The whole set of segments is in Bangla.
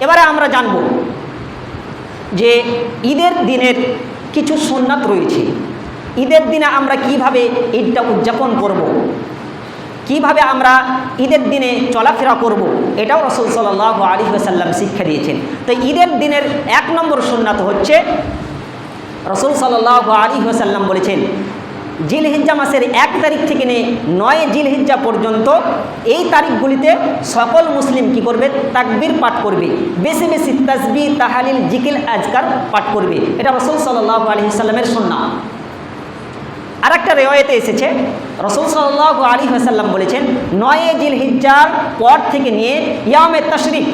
এবারে আমরা জানব যে ঈদের দিনের কিছু সুন্নাত রয়েছে ঈদের দিনে আমরা কীভাবে ঈদটা উদযাপন করব। কীভাবে আমরা ঈদের দিনে চলাফেরা করব। এটাও রসুল সাল্লাহ আলী সাল্লাম শিক্ষা দিয়েছেন তো ঈদের দিনের এক নম্বর সুন্নাত হচ্ছে, রসুল সাল্লাহ আলী সাল্লাম বলেছেন জিলহিজ্জা মাসের এক তারিখ থেকে নিয়ে নয় জিল জিলহিজ্জা পর্যন্ত এই তারিখগুলিতে সকল মুসলিম কি করবে? তাকবির পাঠ করবে। বেশি বেশি তাসবি তাহালিল জিকিল আজকার পাঠ করবে। এটা রসুল সাল্লাহ আলী সাল্লামের সন্না আর একটা রেওয়ায়তে এসেছে। রসুল সাল্লাহ আলী হাসাল্লাম বলেছেন, নয় জিল হিজ্জার পর থেকে নিয়ে ইয়ামে তশরিফ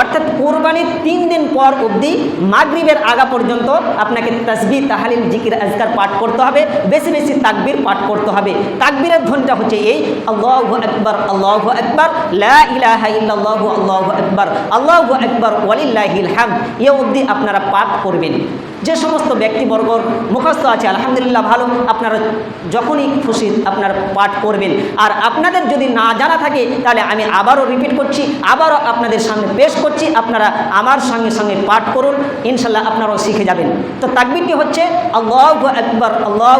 অর্থাৎ কোরবানির তিন দিন পর অবধি মাগরীবের আগা পর্যন্ত আপনাকে তসবি তাহালিল, জিকির, আজকার পাঠ করতে হবে। বেশি বেশি তাকবির পাঠ করতে হবে। তাকবিরের ধনটা হচ্ছে এই, আল্লাহ আকবর আল্লাহ আকবর আল্লাহু আকবর, আল্লাহ আকবর, ওয়ালিল্লাহিল হাম এ অবধি আপনারা পাঠ করবেন। যে সমস্ত ব্যক্তিবর্গর মুখস্থ আছে, আলহামদুলিল্লাহ ভালো। আপনারা যখনই খুশি আপনারা পাঠ করবেন। আর আপনাদের যদি না জানা থাকে, তাহলে আমি আবারও রিপিট করছি, আবারও আপনাদের সামনে পেশ করছি। আপনারা আমার সঙ্গে সঙ্গে পাঠ করুন ইনশাল্লাহ আপনারাও শিখে যাবেন। তো তাকবিরটি হচ্ছে, আল্লাহ আকবর, আল্লাহ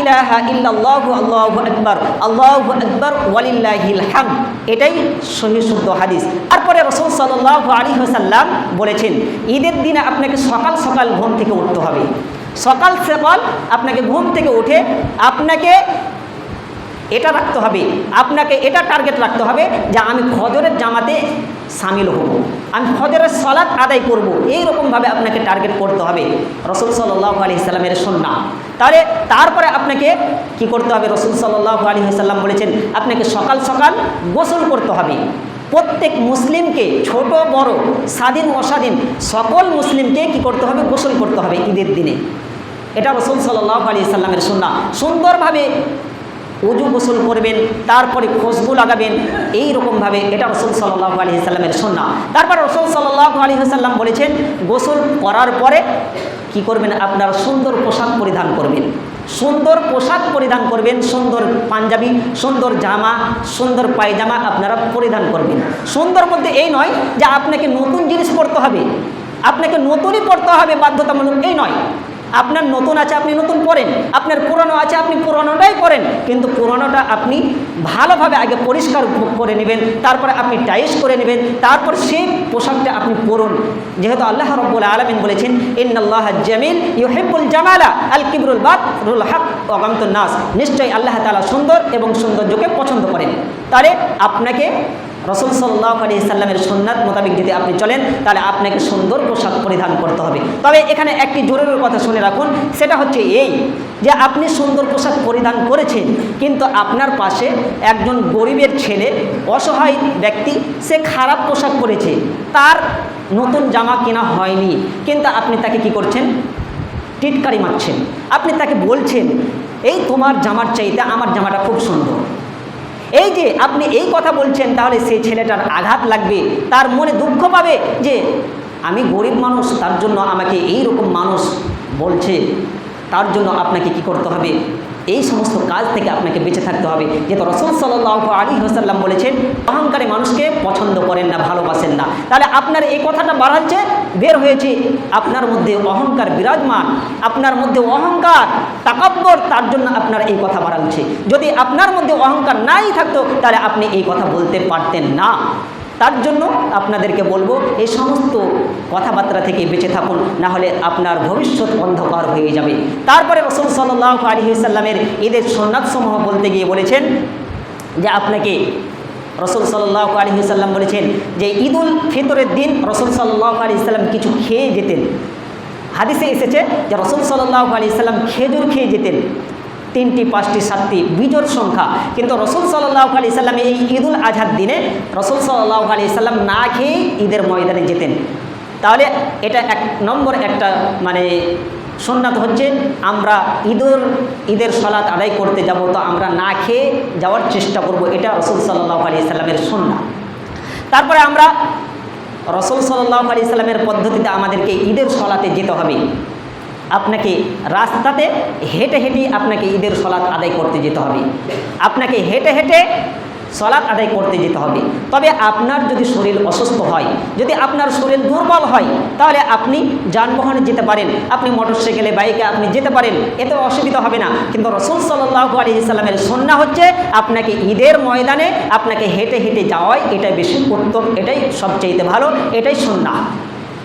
ইলাহা ইল্লাল্লাহু, আল্লাহু আকবর আল্লাহু আকবর, ওয়ালিল্লাহিল এটাই সহি হাদিস। তারপরে রসুল সাল্লাহ আলী হাসাল্লাম বলেছেন, ঈদের দিনে আপনাকে সকাল সকাল ঘুম থেকে উঠতে হবে। সকাল সকাল আপনাকে ঘুম থেকে উঠে আপনাকে এটা রাখতে হবে, আপনাকে এটা টার্গেট রাখতে হবে যে আমি ফজরের জামাতে সামিল হব। আমি ফজরের সলাৎ আদায় করব, এইরকমভাবে আপনাকে টার্গেট করতে হবে। রসুল সাল্লাহ আলি ইসলামের সন্না তাহলে তারপরে আপনাকে কি করতে হবে? রসুল সাল্লাহ আলী সাল্লাম বলেছেন, আপনাকে সকাল সকাল গোসল করতে হবে। প্রত্যেক মুসলিমকে, ছোট, বড়, স্বাধীন, অস্বাধীন, সকল মুসলিমকে কি করতে হবে? গোসল করতে হবে ঈদের দিনে। এটা রসুল সাল্লাহ আলী সাল্লামের সন্না সুন্দরভাবে উজু গোসল করবেন, তারপরে খুশবু লাগাবেন এই রকমভাবে এটা রসুল সাল্লাহ আলী সাল্লামের সন্না তারপর রসুল সাল্লাহ আলী সাল্লাম বলেছেন, গোসল করার পরে কি করবেন? আপনারা সুন্দর পোশাক পরিধান করবেন। সুন্দর পোশাক পরিধান করবেন, সুন্দর পাঞ্জাবি, সুন্দর জামা, সুন্দর পায়জামা আপনারা পরিধান করবেন। সুন্দর বলতে এই নয় যে আপনাকে নতুন জিনিস পরতে হবে, আপনাকে নতুনই পড়তে হবে, বাধ্যতামূলক এই নয়। আপনার নতুন আছে, আপনি নতুন পড়েন আপনার পুরনো আছে, আপনি পুরনোটাই পড়েন কিন্তু পুরনোটা আপনি ভালোভাবে আগে পরিষ্কার করে নেবেন, তারপরে আপনি টাইস করে নেবেন, তারপর সেই পোশাকটা আপনি পরুন। যেহেতু আল্লাহ রব্বুল আলমিন বলেছেন ইন্নআল্লাহ জামিল ইউহেবুল জামালা, আল কিবরুল বাদ রুল হক অগন্ত নাস। নিশ্চয়ই আল্লাহ তালা সুন্দর এবং সৌন্দর্যকে পছন্দ করেন। তাহলে আপনাকে রসুল সাল্লাহ আলী ইসাল্লামের সন্ন্যাত মোতাবেক যদি আপনি চলেন, তাহলে আপনাকে সুন্দর পোশাক পরিধান করতে হবে। তবে এখানে একটি জরুরি কথা শুনে রাখুন, সেটা হচ্ছে এই যে আপনি সুন্দর পোশাক পরিধান করেছেন, কিন্তু আপনার পাশে একজন গরিবের ছেলে, অসহায় ব্যক্তি, সে খারাপ পোশাক পরেছে, তার নতুন জামা কেনা হয়নি, কিন্তু আপনি তাকে কি করছেন? টিটকারি মারছেন। আপনি তাকে বলছেন, এই তোমার জামার চাইতে আমার জামাটা খুব সুন্দর। এই যে আপনি এই কথা বলছেন, তাহলে সেই ছেলেটার আঘাত লাগবে। তার মনে দুঃখ পাবে যে, আমি গরিব মানুষ, তার জন্য আমাকে এই রকম মানুষ বলছে। তার জন্য আপনাকে কি করতে হবে? এই সমস্ত কাজ থেকে আপনাকে বেঁচে থাকতে হবে। যেহেতু রসুল সাল্লাহ আলী হাসাল্লাম বলেছেন, অহংকারী মানুষকে পছন্দ করেন না, ভালোবাসেন না। তাহলে আপনার এই কথাটা বাড়াচ্ছে, বের হয়েছে আপনার মধ্যে অহংকার বিরাজমান, আপনার মধ্যে অহংকার, তাকাব্বর, তার জন্য আপনার এই কথা বাড়াচ্ছে। যদি আপনার মধ্যে অহংকার নাই থাকতো, তাহলে আপনি এই কথা বলতে পারতেন না। তার জন্য আপনাদেরকে বলব, এই সমস্ত কথাবার্তা থেকে বেঁচে থাকুন না হলে আপনার ভবিষ্যৎ অন্ধকার হয়ে যাবে। তারপরে রসুল সাল্লাহ আলী সাল্লামের ঈদের সন্ন্যাতসমূহ বলতে গিয়ে বলেছেন যে আপনাকে রসুল সাল্লাহ আলী সাল্লাম বলেছেন যে ঈদুল ফিতরের দিন রসুল সাল্লাহ আলী সাল্লাম কিছু খেয়ে যেতেন। হাদিসে এসেছে যে রসুল সাল্লাহ আলী সাল্লাম খেজুর খেয়ে যেতেন। তিনটি, পাঁচটি, সাতটি বিজোর সংখ্যা। কিন্তু রসুল সাল্লাহ আলি সাল্লাম এই ঈদুল আজহার দিনে রসুল সাল্লাহ আলি সাল্লাম না খেয়ে ঈদের ময়দানে যেতেন। তাহলে এটা এক নম্বর একটা মানে সোননাথ হচ্ছে, আমরা ঈদুর ঈদের সলাৎ আদায় করতে যাব, তো আমরা না খেয়ে যাওয়ার চেষ্টা করব, এটা রসুল সাল্লাহ আলি সাল্লামের সন্না তারপরে আমরা রসুল সাল্লাহ আলি সাল্লামের পদ্ধতিতে আমাদেরকে ঈদের সলাতে যেতে হবে। আপনাকে রাস্তাতে হেঁটে হেঁটে আপনাকে ঈদের সলাৎ আদায় করতে যেতে হবে। আপনাকে হেঁটে হেঁটে সলাৎ আদায় করতে যেতে হবে। তবে আপনার যদি শরীর অসুস্থ হয়, যদি আপনার শরীর দুর্বল হয়, তাহলে আপনি যানবাহনে যেতে পারেন, আপনি মোটরসাইকেলে, বাইকে আপনি যেতে পারেন, এতে অসুবিধা হবে না। কিন্তু রসুল সাল্লাহ আলী ইসলামের সন্না হচ্ছে, আপনাকে ঈদের ময়দানে আপনাকে হেঁটে হেঁটে যাওয়াই এটাই বেশি উত্তম, এটাই সবচেয়ে ভালো, এটাই সন্না।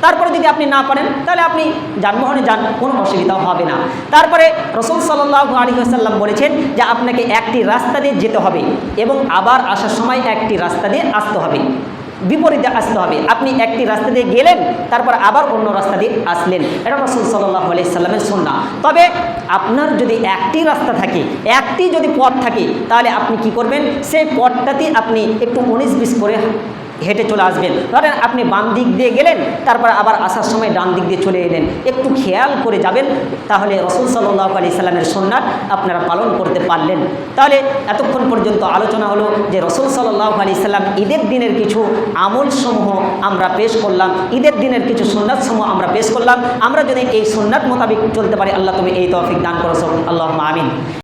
তারপরে যদি আপনি না পারেন, তাহলে আপনি যানবাহনে যান, কোনো অসুবিধা হবে না। তারপরে রসুল সাল্লাহ আলী বলেছেন যে আপনাকে একটি রাস্তা দিয়ে যেতে হবে এবং আবার আসার সময় একটি রাস্তা দিয়ে আসতে হবে। বিপরীতে আসতে হবে। আপনি একটি রাস্তা দিয়ে গেলেন, তারপর আবার অন্য রাস্তা দিয়ে আসলেন। এটা রসুল সাল্লাহ আলি সাল্লামের সন্না তবে আপনার যদি একটি রাস্তা থাকে, একটি যদি পথ থাকে, তাহলে আপনি কি করবেন? সেই পথটাতে আপনি একটু উনিশ বিশ করে হেঁটে চলে আসবেন। ধরেন আপনি বাম দিক দিয়ে গেলেন, তারপর আবার আসার সময় ডান দিক দিয়ে চলে এলেন। একটু খেয়াল করে যাবেন, তাহলে রসুল সাল্লাহ আলি সাল্লামের সন্ন্যাত আপনারা পালন করতে পারলেন। তাহলে এতক্ষণ পর্যন্ত আলোচনা হলো যে রসুল সাল্লাহ আলি সাল্লাম ঈদের দিনের কিছু আমলসমূহ আমরা পেশ করলাম, ঈদের দিনের কিছু সন্ন্যাত সমূহ আমরা পেশ করলাম। আমরা যদি এই সন্ন্যাত মোতাবেক চলতে পারি, আল্লাহ তুমি এই তৌফিক দান করো আল্লাহ আমিন।